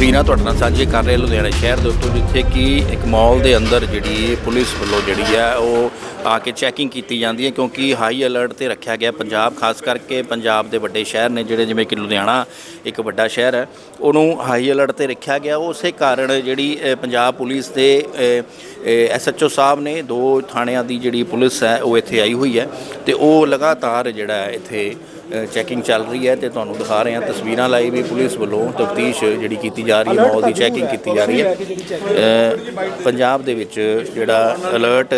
ਵੀਨਾ ਤੁਹਾਡੇ ਨਾਲ ਸਾਂਝੇ ਕਰ ਰਹੇ ਲੁਧਿਆਣਾ ਸ਼ਹਿਰ ਦੇ ਉੱਤੋਂ ਜਿੱਥੇ ਕਿ ਇੱਕ ਮਾਲ ਦੇ ਅੰਦਰ ਜਿਹੜੀ ਪੁਲਿਸ ਵੱਲੋਂ ਜਿਹੜੀ ਹੈ ਉਹ ਆ ਕੇ ਚੈਕਿੰਗ ਕੀਤੀ ਜਾਂਦੀ ਹੈ ਕਿਉਂਕਿ ਹਾਈ ਅਲਰਟ ਤੇ ਰੱਖਿਆ ਗਿਆ ਪੰਜਾਬ, ਖਾਸ ਕਰਕੇ ਪੰਜਾਬ ਦੇ ਵੱਡੇ ਸ਼ਹਿਰ ਨੇ ਜਿਹੜੇ ਜਿਵੇਂ ਕਿ ਲੁਧਿਆਣਾ ਇੱਕ ਵੱਡਾ ਸ਼ਹਿਰ ਹੈ, ਉਹਨੂੰ ਹਾਈ ਅਲਰਟ ਤੇ ਰੱਖਿਆ ਗਿਆ। ਉਸੇ ਕਾਰਨ ਜਿਹੜੀ ਪੰਜਾਬ ਪੁਲਿਸ ਦੇ ਐਸਐਚਓ ਸਾਹਿਬ ਨੇ ਦੋ ਥਾਣਿਆਂ ਦੀ ਜਿਹੜੀ ਪੁਲਿਸ ਹੈ, ਉਹ ਇੱਥੇ ਆਈ ਹੋਈ ਹੈ ਤੇ ਉਹ ਲਗਾਤਾਰ ਜਿਹੜਾ ਇੱਥੇ ਚੈਕਿੰਗ ਚੱਲ ਰਹੀ ਹੈ ਤੇ ਤੁਹਾਨੂੰ ਦਿਖਾ ਰਹੇ ਹਾਂ ਤਸਵੀਰਾਂ ਲਾਈ ਵੀ ਪੁਲਿਸ ਵੱਲੋਂ ਤਫਤੀਸ਼ ਜਿਹੜੀ ਕੀਤੀ ਜਾ ਰਹੀ ਹੈ, ਮਾਹੌਲ ਦੀ ਚੈਕਿੰਗ ਕੀਤੀ ਜਾ ਰਹੀ ਹੈ। ਪੰਜਾਬ ਦੇ ਵਿੱਚ ਜਿਹੜਾ ਅਲਰਟ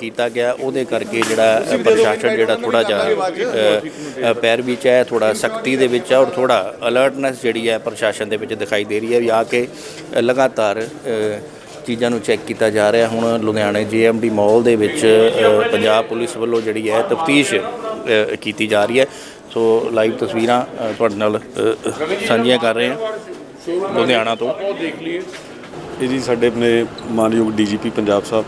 ਕੀਤਾ ਗਿਆ, ਉਹਦੇ ਕਰਕੇ ਜਿਹੜਾ ਪ੍ਰਸ਼ਾਸਨ ਜਿਹੜਾ ਥੋੜਾ ਜਿਹਾ ਪੈਰ ਵਿੱਚ ਹੈ ਥੋੜਾ ਸਖਤੀ ਦੇ ਵਿੱਚ ਹੈ ਔਰ ਥੋੜਾ ਅਲਰਟਨੈਸ ਜਿਹੜੀ ਹੈ ਪ੍ਰਸ਼ਾਸਨ ਦੇ ਵਿੱਚ ਦਿਖਾਈ ਦੇ ਰਹੀ ਹੈ ਵੀ ਆ ਕੇ ਲਗਾਤਾਰ ਚੀਜ਼ਾਂ ਨੂੰ ਚੈੱਕ ਕੀਤਾ ਜਾ ਰਿਹਾ। ਹੁਣ ਲੁਧਿਆਣੇ ਜੀਐਮਡੀ ਮਾਲ ਦੇ ਵਿੱਚ ਪੰਜਾਬ ਪੁਲਿਸ ਵੱਲੋਂ ਜਿਹੜੀ ਹੈ ਤਫਤੀਸ਼ ਕੀਤੀ ਜਾ ਰਹੀ ਹੈ। ਸੋ ਲਾਈਵ ਤਸਵੀਰਾਂ ਅ, ਤੁਹਾਡੇ ਨਾਲ ਅ, ਸਾਂਝੀਆਂ ਕਰ ਰਹੇ ਹਾਂ ਲੁਧਿਆਣਾ ਤੋਂ। ਇਹ ਜੀ ਸਾਡੇ ਆਪਣੇ ਮਾਨਯੋਗ ਡੀਜੀਪੀ ਪੰਜਾਬ ਸਾਹਿਬ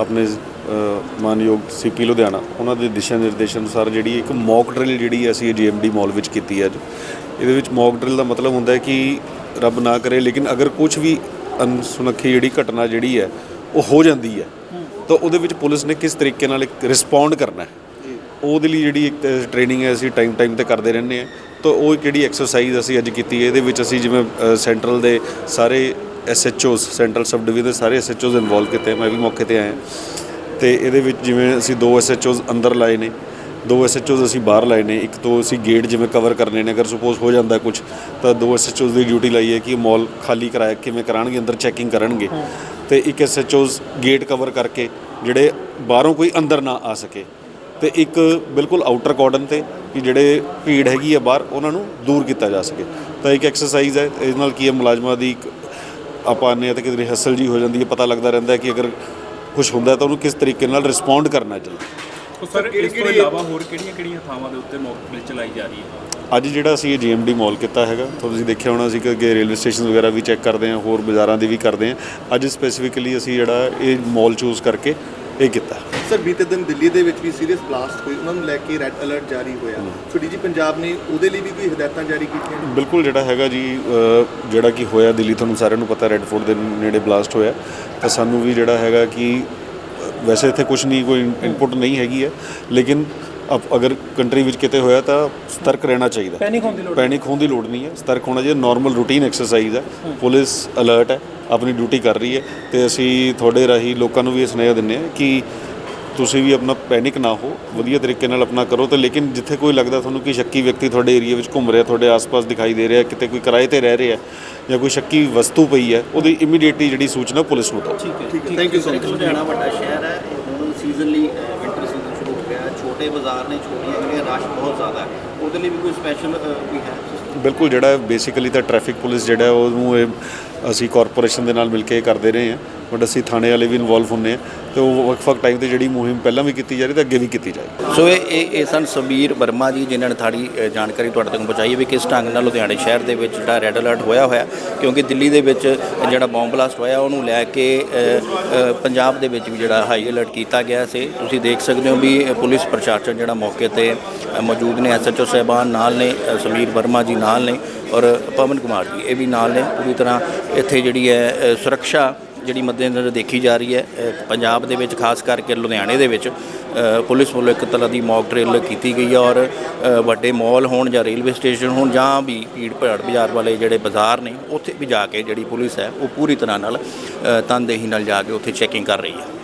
ਆਪਣੇ ਅ, ਮਾਨਯੋਗ ਸੀਪੀ ਲੁਧਿਆਣਾ ਉਹਨਾਂ ਦੇ ਦਿਸ਼ਾ ਨਿਰਦੇਸ਼ ਅਨੁਸਾਰ ਜਿਹੜੀ ਇੱਕ ਮੌਕ ਡਰਿਲ ਜਿਹੜੀ ਅਸੀਂ ਜੀਐਮਡੀ ਮਾਲ ਵਿੱਚ ਕੀਤੀ ਹੈ ਅੱਜ। ਇਹਦੇ ਵਿੱਚ ਮੌਕ ਡਰਿਲ ਦਾ ਮਤਲਬ ਹੁੰਦਾ ਹੈ ਕਿ ਰੱਬ ਨਾ ਕਰੇ ਲੇਕਿਨ ਅਗਰ ਕੁਝ ਵੀ ਅਨਸੁਨੱਖੀ ਜਿਹੜੀ ਘਟਨਾ ਜਿਹੜੀ ਹੈ ਉਹ ਹੋ ਜਾਂਦੀ ਹੈ ਤਾਂ ਉਹਦੇ ਵਿੱਚ ਪੁਲਿਸ ਨੇ ਕਿਸ ਤਰੀਕੇ ਨਾਲ ਇੱਕ ਰਿਸਪੌਂਡ ਕਰਨਾ ਹੈ? ਉਹਦੇ ਲਈ ਜਿਹੜੀ ਇੱਕ ਟ੍ਰੇਨਿੰਗ ਹੈ ਅਸੀਂ ਟਾਈਮ ਟਾਈਮ ਤੇ ਕਰਦੇ ਰਹਿੰਦੇ ਹਾਂ। ਤਾਂ ਉਹ ਇੱਕ ਜਿਹੜੀ ਐਕਸਰਸਾਈਜ਼ ਅਸੀਂ ਅੱਜ ਕੀਤੀ ਇਹਦੇ ਵਿੱਚ ਅਸੀਂ ਜਿਵੇਂ ਸੈਂਟਰਲ ਦੇ ਸਾਰੇ ਐਸਐਚਓਸ ਸੈਂਟਰਲ ਸਬ ਡਿਵੀਜ਼ਨ ਦੇ ਸਾਰੇ ਐਸਐਚਓਸ ਇਨਵੋਲਵ ਕੀਤੇ ਮੈਂ ਵੀ ਮੌਕੇ ਤੇ ਆਇਆ। ਤੇ ਇਹਦੇ ਵਿੱਚ ਜਿਵੇਂ ਅਸੀਂ ਦੋ ਐਸਐਚਓਸ ਅੰਦਰ ਲਾਏ ਨੇ ਦੋ ਐਸਐਚਓਸ ਅਸੀਂ ਬਾਹਰ ਲਾਏ ਨੇ। ਇੱਕ ਤੋਂ ਅਸੀਂ ਗੇਟ ਜਿਵੇਂ ਕਵਰ ਕਰਨੇ ਨੇ ਅਗਰ ਸੁਪੋਜ਼ ਹੋ ਜਾਂਦਾ ਕੁਝ ਤਾਂ ਦੋ ਐਸਐਚਓਸ ਦੀ ਡਿਊਟੀ ਲਾਈ ਹੈ ਕਿ ਮਾਲ ਖਾਲੀ ਕਰਾਇਆ ਕਿਵੇਂ ਕਰਾਣਗੇ ਅੰਦਰ ਚੈਕਿੰਗ ਕਰਨਗੇ। ਤੇ ਇੱਕ ਐਸਐਚਓਸ ਗੇਟ ਕਵਰ ਕਰਕੇ ਜਿਹੜੇ ਬਾਹਰੋਂ ਕੋਈ ਅੰਦਰ ਨਾ ਆ ਸਕੇ। ਤੇ ਇੱਕ ਬਿਲਕੁਲ ਆਊਟਰ ਕਾਰਡਨ ਤੇ ਕਿ ਜਿਹੜੇ ਭੀੜ ਹੈਗੀ ਆ ਬਾਹਰ ਉਹਨਾਂ ਨੂੰ ਦੂਰ ਕੀਤਾ ਜਾ ਸਕੇ। ਤਾਂ ਇੱਕ ਐਕਸਰਸਾਈਜ਼ ਹੈ ਇਸ ਨਾਲ ਕੀ ਹੈ ਮੁਲਾਜ਼ਮਾਂ ਦੀ ਇੱਕ ਆਪਾਂ ਨੇ ਤੇ ਕਿਤੇ ਹਸਲ ਜੀ ਹੋ ਜਾਂਦੀ ਹੈ ਪਤਾ ਲੱਗਦਾ ਰਹਿੰਦਾ ਹੈ ਕਿ ਅਗਰ ਕੁਝ ਹੁੰਦਾ ਹੈ ਤਾਂ ਉਹਨੂੰ ਕਿਸ ਤਰੀਕੇ ਨਾਲ ਰਿਸਪੌਂਡ ਕਰਨਾ ਚਾਹੀਦਾ। ਸਰ ਇਸ ਤੋਂ ਇਲਾਵਾ ਹੋਰ ਕਿਹੜੀਆਂ-ਕਿਹੜੀਆਂ ਥਾਵਾਂ ਦੇ ਉੱਤੇ ਮੌਕ ਡਰਿਲ ਚਲਾਈ ਜਾ ਰਹੀ ਹੈ? ਅੱਜ ਜਿਹੜਾ ਅਸੀਂ ਇਹ ਜੀਐਮਡੀ ਮਾਲ ਕੀਤਾ ਹੈਗਾ ਤਾਂ ਤੁਸੀਂ ਦੇਖਿਆ ਹੋਣਾ ਸੀ ਕਿ ਅੱਗੇ ਰੇਲਵੇ ਸਟੇਸ਼ਨ ਵਗੈਰਾ ਵੀ ਚੈੱਕ ਕਰਦੇ ਹਾਂ ਹੋਰ ਬਾਜ਼ਾਰਾਂ ਦੀ ਵੀ ਕਰਦੇ ਹਾਂ। ਅੱਜ ਸਪੈਸੀਫਿਕਲੀ ਅਸੀਂ ਜਿਹੜਾ ਇਹ ਮਾਲ ਚੂਜ਼ ਕਰਕੇ ਇਹ ਕੀਤਾ। ਸਰ ਬੀਤੇ ਦਿਨ ਦਿੱਲੀ ਦੇ ਵਿੱਚ ਵੀ ਸੀਰੀਅਸ ਬਲਾਸਟ ਹੋਈ। ਉਹਨਾਂ ਨੂੰ ਲੈ ਕੇ ਰੈੱਡ ਅਲਰਟ ਜਾਰੀ ਹੋਇਆ। ਸੋ ਡੀਜੀ ਪੰਜਾਬ ਨੇ ਉਹਦੇ ਲਈ ਵੀ ਕੋਈ ਹਦਾਇਤਾਂ ਜਾਰੀ ਕੀਤੀਆਂ ਨੇ? ਬਿਲਕੁਲ ਜਿਹੜਾ ਹੈਗਾ ਜੀ ਜਿਹੜਾ ਕਿ ਹੋਇਆ ਦਿੱਲੀ ਤੁਹਾਨੂੰ ਸਾਰਿਆਂ ਨੂੰ ਪਤਾ ਰੈੱਡ ਫੋਰਟ ਦੇ ਨੇੜੇ ਬਲਾਸਟ ਹੋਇਆ। ਤਾਂ ਸਾਨੂੰ ਵੀ ਜਿਹੜਾ ਹੈਗਾ ਕਿ ਵੈਸੇ ਇੱਥੇ ਕੁਝ ਨਹੀਂ ਕੋਈ ਇਨਪੁਟ ਨਹੀਂ ਹੈਗੀ ਹੈ। ਲੇਕਿਨ ਅਪ- ਅਗਰ ਕੰਟਰੀ ਵਿੱਚ ਕਿਤੇ ਹੋਇਆ ਤਾਂ ਸਤਰਕ ਰਹਿਣਾ ਚਾਹੀਦਾ। ਪੈਨਿਕ ਹੋਣ ਦੀ ਲੋੜ ਪੈਨਿਕ ਹੋਣ ਦੀ ਲੋੜ ਨਹੀਂ ਹੈ। ਸਤਰਕ ਹੋਣਾ ਚਾਹੀਦਾ ਨਾਰਮਲ ਰੂਟੀਨ ਐਕਸਰਸਾਈਜ਼ ਹੈ। ਪੁਲਿਸ ਅਲਰਟ ਹੈ ਆਪਣੀ ਡਿਊਟੀ ਕਰ ਰਹੀ ਹੈ। ਤੇ ਅਸੀਂ ਤੁਹਾਡੇ ਰਾਹੀਂ ਲੋਕਾਂ ਨੂੰ ਵੀ ਇਹ ਸੁਨੇਹਾ ਦਿੰਦੇ ਹਾਂ ਕਿ ਤੁਸੀਂ ਵੀ ਆਪਣਾ ਪੈਨਿਕ ਨਾ ਹੋ ਵਧੀਆ ਤਰੀਕੇ ਨਾਲ ਆਪਣਾ ਕਰੋ ਤੇ ਲੇਕਿਨ ਜਿੱਥੇ ਕੋਈ ਲੱਗਦਾ ਤੁਹਾਨੂੰ ਕਿ ਸ਼ੱਕੀ ਵਿਅਕਤੀ ਤੁਹਾਡੇ ਏਰੀਆ ਵਿੱਚ ਘੁੰਮ ਰਿਹਾ ਤੁਹਾਡੇ ਆਸ-ਪਾਸ ਦਿਖਾਈ ਦੇ ਰਿਹਾ ਕਿਤੇ ਕੋਈ ਕਿਰਾਏ ਤੇ ਰਹਿ ਰਿਹਾ ਜਾਂ ਕੋਈ ਸ਼ੱਕੀ ਵਸਤੂ ਪਈ ਹੈ ਉਹਦੀ ਇਮੀਡੀਏਟਲੀ ਜਿਹੜੀ ਸੂਚਨਾ ਪੁਲਿਸ ਨੂੰ ਦਿਓ। ਠੀਕ ਹੈ thank you so much Ludhiana ਵੱਡਾ ਸ਼ਹਿਰ ਹੈ ਹੁਣ ਸੀਜ਼ਨਲੀ ਵਿੰਟਰ ਸੀਜ਼ਨ ਸ਼ੁਰੂ ਹੋ ਗਿਆ। ਛੋਟੇ ਬਾਜ਼ਾਰ ਨੇ ਛੋਟੀਆਂ ਜਿਹੜੀਆਂ ਰਸ਼ ਬਹੁਤ ਜ਼ਿਆਦਾ ਹੈ ਉਹਦੇ ਲਈ ਵੀ ਕੋਈ ਸਪੈਸ਼ਲ ਕੋਈ ਹੈ ਬਿਲਕੁਲ ਜਿਹੜਾ ਬੇਸਿਕਲੀ ਤਾਂ ਟ੍ਰੈਫਿਕ ਪੁਲਿਸ ਜਿਹੜਾ ਉਹਨੂੰ ਇਹ ਅਸੀਂ ਕਾਰਪੋਰੇਸ਼ਨ ਦੇ ਨਾਲ ਮਿਲ ਕੇ ਕਰਦੇ ਰਹੇ ਹਾਂ ਬਟ ਅਸੀਂ ਥਾਣੇ ਵਾਲੇ ਵੀ ਇਨਵੋਲਵ ਹੁੰਨੇ ਆ ਤੇ ਉਹ ਵਕਫਕ ਟਾਈਮ ਤੇ ਜਿਹੜੀ ਮੁਹਿੰਮ ਪਹਿਲਾਂ ਵੀ ਕੀਤੀ ਜਾ ਰਹੀ ਤੇ ਅੱਗੇ ਵੀ ਕੀਤੀ ਜਾਏਗੀ ਸੋ ਇਹ ਇਹ ਸਨ ਸਮੀਰ ਵਰਮਾ ਜੀ ਜਿਨ੍ਹਾਂ ਨੇ ਥਾੜੀ ਜਾਣਕਾਰੀ ਤੁਹਾਡੇ ਤੱਕ ਪਹੁੰਚਾਈ ਹੈ ਵੀ ਕਿਸ ਢੰਗ ਨਾਲ ਲੁਧਿਆਣੇ ਸ਼ਹਿਰ ਦੇ ਵਿੱਚ ਜਿਹੜਾ ਰੈੱਡ ਅਲਰਟ ਹੋਇਆ ਹੋਇਆ ਕਿਉਂਕਿ ਦਿੱਲੀ ਦੇ ਵਿੱਚ ਜਿਹੜਾ ਬੰਬ ਬਲਾਸਟ ਹੋਇਆ ਉਹਨੂੰ ਲੈ ਕੇ ਪੰਜਾਬ ਦੇ ਵਿੱਚ ਵੀ ਜਿਹੜਾ ਹਾਈ ਅਲਰਟ ਕੀਤਾ ਗਿਆ ਸੀ। ਤੁਸੀਂ ਦੇਖ ਸਕਦੇ ਹੋ ਵੀ ਪੁਲਿਸ ਪ੍ਰਸ਼ਾਸਨ ਜਿਹੜਾ ਮੌਕੇ ਤੇ ਮੌਜੂਦ ਨੇ ਐਸਐਚਓ ਸਾਹਿਬਾਨ ਨਾਲ ਨੇ ਅ, ਸਮੀਰ ਵਰਮਾ ਜੀ ਨਾਲ ਨੇ ਔਰ ਪਵਨ ਕੁਮਾਰ ਜੀ ਇਹ ਵੀ ਨਾਲ ਨੇ। ਪੂਰੀ ਤਰ੍ਹਾਂ ਇੱਥੇ ਜਿਹੜੀ ਹੈ ਸੁਰੱਖਿਆ ਜਿਹੜੀ ਮੱਦੇਨਜ਼ਰ ਦੇਖੀ ਜਾ ਰਹੀ ਹੈ ਪੰਜਾਬ ਦੇ ਵਿੱਚ, ਖਾਸ ਕਰਕੇ ਲੁਧਿਆਣੇ ਦੇ ਵਿੱਚ ਪੁਲਿਸ ਵੱਲੋਂ ਇੱਕ ਤਰ੍ਹਾਂ ਦੀ ਮੌਕ ਡਰਿਲ ਕੀਤੀ ਗਈ ਹੈ ਔਰ ਵੱਡੇ ਮਾਲ ਹੋਣ ਜਾਂ ਰੇਲਵੇ ਸਟੇਸ਼ਨ ਹੋਣ ਜਾਂ ਵੀ ਭੀੜ ਭਾੜ ਬਾਜ਼ਾਰ ਵਾਲੇ ਜਿਹੜੇ ਬਾਜ਼ਾਰ ਨੇ, ਉੱਥੇ ਵੀ ਜਾ ਕੇ ਜਿਹੜੀ ਪੁਲਿਸ ਹੈ, ਉਹ ਪੂਰੀ ਤਰ੍ਹਾਂ ਨਾਲ ਤਨਦੇਹੀ ਨਾਲ ਜਾ ਕੇ ਉੱਥੇ ਚੈਕਿੰਗ ਕਰ ਰਹੀ ਹੈ।